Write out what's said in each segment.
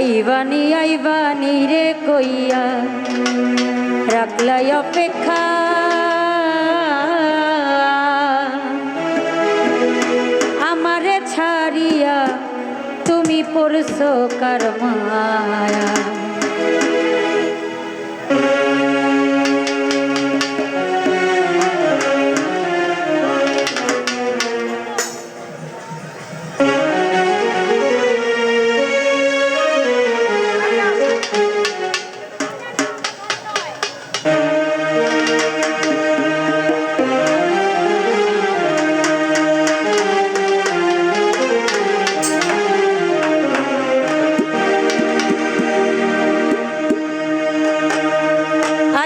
আইবানি আইবানি রে কইয়া রাখলাই অপেক্ষা। আমারে ছাড়িয়া তুমি পড়ছো কার মায়া।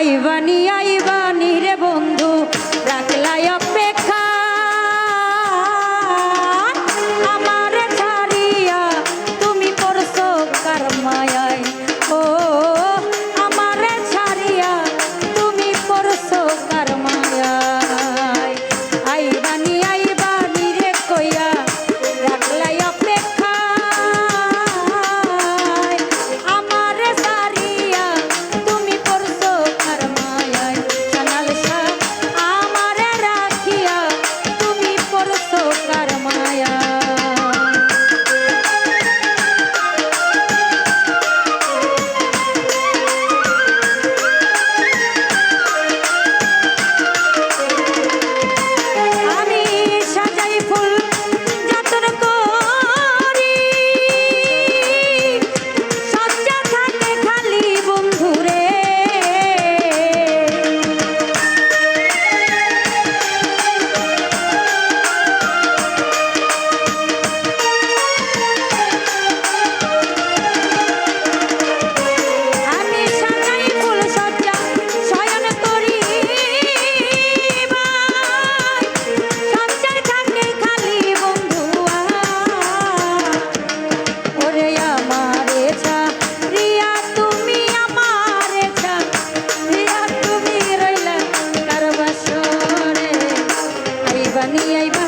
আইবানি আইবা Ania y Bar